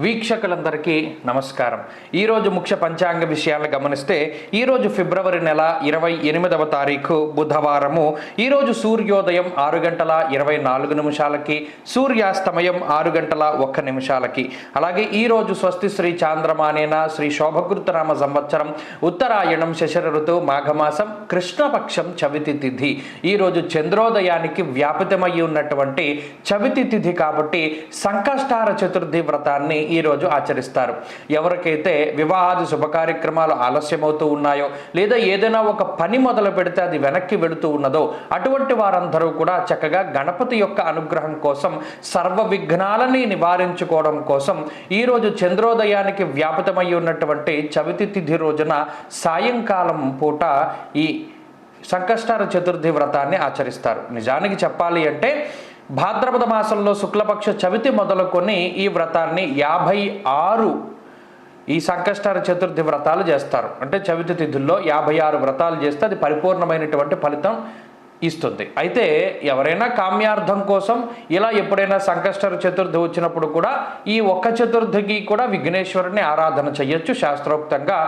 వీక్షకులందరికీ నమస్కారం. ఈరోజు ముఖ్య పంచాంగ విషయాలను గమనిస్తే ఈరోజు ఫిబ్రవరి నెల ఇరవై ఎనిమిదవ తారీఖు బుధవారము. ఈరోజు సూర్యోదయం ఆరు గంటల ఇరవై నాలుగు నిమిషాలకి సూర్యాస్తమయం ఆరు గంటల ఒక్క నిమిషాలకి. అలాగే ఈరోజు స్వస్తి శ్రీ చాంద్రమానేన శ్రీ శోభకృతనామ సంవత్సరం ఉత్తరాయణం శశర ఋతువు మాఘమాసం కృష్ణపక్షం చవితి తిథి. ఈరోజు చంద్రోదయానికి వ్యాపితమై ఉన్నటువంటి చవితి తిథి కాబట్టి సంకష్టార చతుర్థి వ్రతాన్ని ఈరోజు ఆచరిస్తారు. ఎవరికైతే వివాహాది శుభ కార్యక్రమాలు ఆలస్యమవుతూ ఉన్నాయో లేదా ఏదైనా ఒక పని మొదలు పెడితే అది వెనక్కి వెళుతూ ఉన్నదో అటువంటి వారందరూ కూడా చక్కగా గణపతి యొక్క అనుగ్రహం కోసం సర్వ విఘ్నాలని నివారించుకోవడం కోసం ఈరోజు చంద్రోదయానికి వ్యాపితమై ఉన్నటువంటి చవితి తిథి రోజున సాయంకాలం పూట ఈ సంకష్టార చతుర్థి వ్రతాన్ని ఆచరిస్తారు. నిజానికి చెప్పాలి అంటే భాద్రపద మాసంలో శుక్లపక్ష చవితి మొదలుకొని ఈ వ్రతాన్ని యాభై ఆరు ఈ సంకష్టార చతుర్థి వ్రతాలు చేస్తారు. అంటే చవితి తిథుల్లో యాభై ఆరు వ్రతాలు చేస్తే అది పరిపూర్ణమైనటువంటి ఫలితం ఇస్తుంది. అయితే ఎవరైనా కామ్యార్థం కోసం ఇలా ఎప్పుడైనా సంకష్టర చతుర్థి వచ్చినప్పుడు కూడా ఈ ఒక్క చతుర్థికి కూడా విఘ్నేశ్వరుని ఆరాధన చేయొచ్చు శాస్త్రోక్తంగా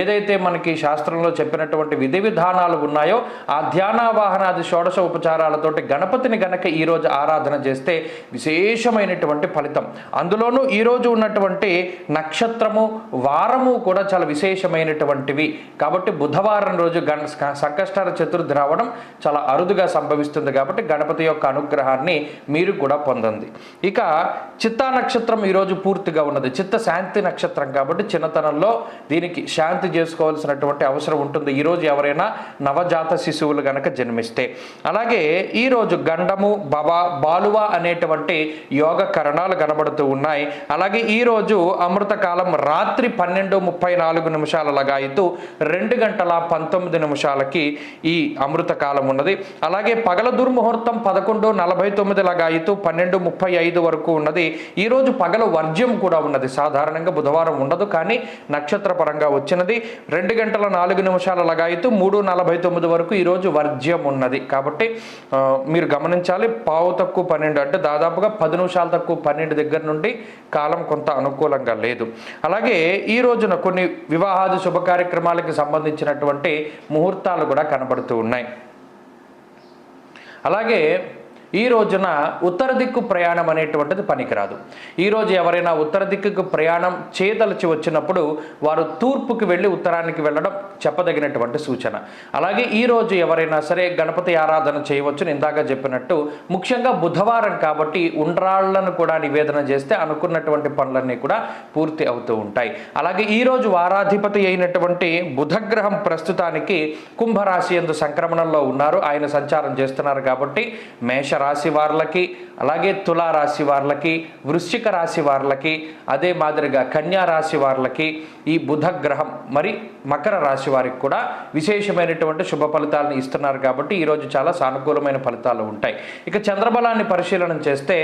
ఏదైతే మనకి శాస్త్రంలో చెప్పినటువంటి విధి విధానాలు ఉన్నాయో ఆ ధ్యానావాహనాది షోడశ ఉపచారాలతోటి గణపతిని గనక ఈరోజు ఆరాధన చేస్తే విశేషమైనటువంటి ఫలితం. అందులోనూ ఈరోజు ఉన్నటువంటి నక్షత్రము వారము కూడా చాలా విశేషమైనటువంటివి. కాబట్టి బుధవారం రోజు గణ సంకష్టార చతుర్థి రావడం చాలా అరుదుగా సంభవిస్తుంది కాబట్టి గణపతి యొక్క అనుగ్రహాన్ని మీరు కూడా పొందండి. ఇక చిత్తా నక్షత్రం ఈరోజు పూర్తిగా ఉన్నది. చిత్త శాంతి నక్షత్రం కాబట్టి చిన్నతనంలో దీనికి శాంతి చేసుకోవాల్సినటువంటి అవసరం ఉంటుంది. ఈరోజు ఎవరైనా నవజాత శిశువులు గనక జన్మిస్తే. అలాగే ఈరోజు గండము బవ బాలువ అనేటువంటి యోగ కరణాలు కనబడుతూ ఉన్నాయి. అలాగే ఈరోజు అమృతకాలం రాత్రి పన్నెండు ముప్పై నాలుగు నిమిషాల లగాయితూ రెండు గంటల పంతొమ్మిది నిమిషాలకి ఈ అమృతకాలం ఉన్నది. అలాగే పగల దుర్ముహూర్తం పదకొండు నలభై తొమ్మిది లగాయితూ పన్నెండు ముప్పై ఐదు వరకు ఉన్నది. ఈరోజు పగల వర్జ్యం కూడా ఉన్నది. సాధారణంగా బుధవారం ఉండదు కానీ నక్షత్ర పరంగా వచ్చినది. రెండు గంటల నాలుగు నిమిషాల లగాయితూ మూడు నలభై తొమ్మిది వరకు ఈరోజు వర్జ్యం ఉన్నది. కాబట్టి మీరు గమనించాలి పావు తక్కువ పన్నెండు అంటే దాదాపుగా పది నిమిషాల తక్కువ పన్నెండు దగ్గర నుండి కాలం కొంత అనుకూలంగా లేదు. అలాగే ఈ రోజున కొన్ని వివాహాది శుభ కార్యక్రమాలకి సంబంధించినటువంటి ముహూర్తాలు కూడా కనబడుతూ ఉన్నాయి. అలాగే ఈ రోజున ఉత్తర దిక్కు ప్రయాణం అనేటువంటిది పనికిరాదు. ఈరోజు ఎవరైనా ఉత్తర దిక్కుకు ప్రయాణం చేయదలిచి వచ్చినప్పుడు వారు తూర్పుకి వెళ్ళి ఉత్తరానికి వెళ్ళడం చెప్పదగినటువంటి సూచన. అలాగే ఈరోజు ఎవరైనా సరే గణపతి ఆరాధన చేయవచ్చు ఇందాక చెప్పినట్టు ముఖ్యంగా బుధవారం కాబట్టి ఉండ్రాళ్ళను కూడా నివేదన చేస్తే అనుకున్నటువంటి పనులన్నీ కూడా పూర్తి అవుతూ ఉంటాయి. అలాగే ఈరోజు వారాధిపతి అయినటువంటి బుధగ్రహం ప్రస్తుతానికి కుంభరాశి ఎందు సంక్రమణంలో ఉన్నారు. ఆయన సంచారం చేస్తున్నారు కాబట్టి రాశి వార్లకి అలాగే తులా రాశి వార్లకి వృశ్చిక రాశి వార్లకి అదే మాదిరిగా కన్యా రాశి వార్లకి ఈ బుధ గ్రహం మరి మకర రాశి వారికి కూడా విశేషమైనటువంటి శుభ ఫలితాలను ఇస్తున్నారు కాబట్టి ఈరోజు చాలా సానుకూలమైన ఫలితాలు ఉంటాయి. ఇక చంద్రబలాన్ని పరిశీలన చేస్తే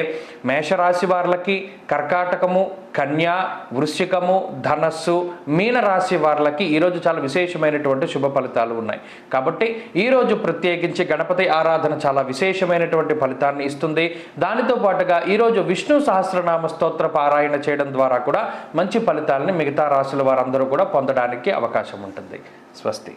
మేషరాశి వార్లకి కర్కాటకము కన్యా వృశ్చికము ధనస్సు మీన రాశి వార్లకి ఈరోజు చాలా విశేషమైనటువంటి శుభ ఫలితాలు ఉన్నాయి. కాబట్టి ఈరోజు ప్రత్యేకించి గణపతి ఆరాధన చాలా విశేషమైనటువంటి ఫలితాన్ని ఇస్తుంది. దానితో పాటుగా ఈరోజు విష్ణు సహస్రనామ స్తోత్ర పారాయణ చేయడం ద్వారా కూడా మంచి ఫలితాలని మిగతా రాశుల వారందరూ కూడా పొందడానికి అవకాశం ఉంటుంది. స్వస్తి.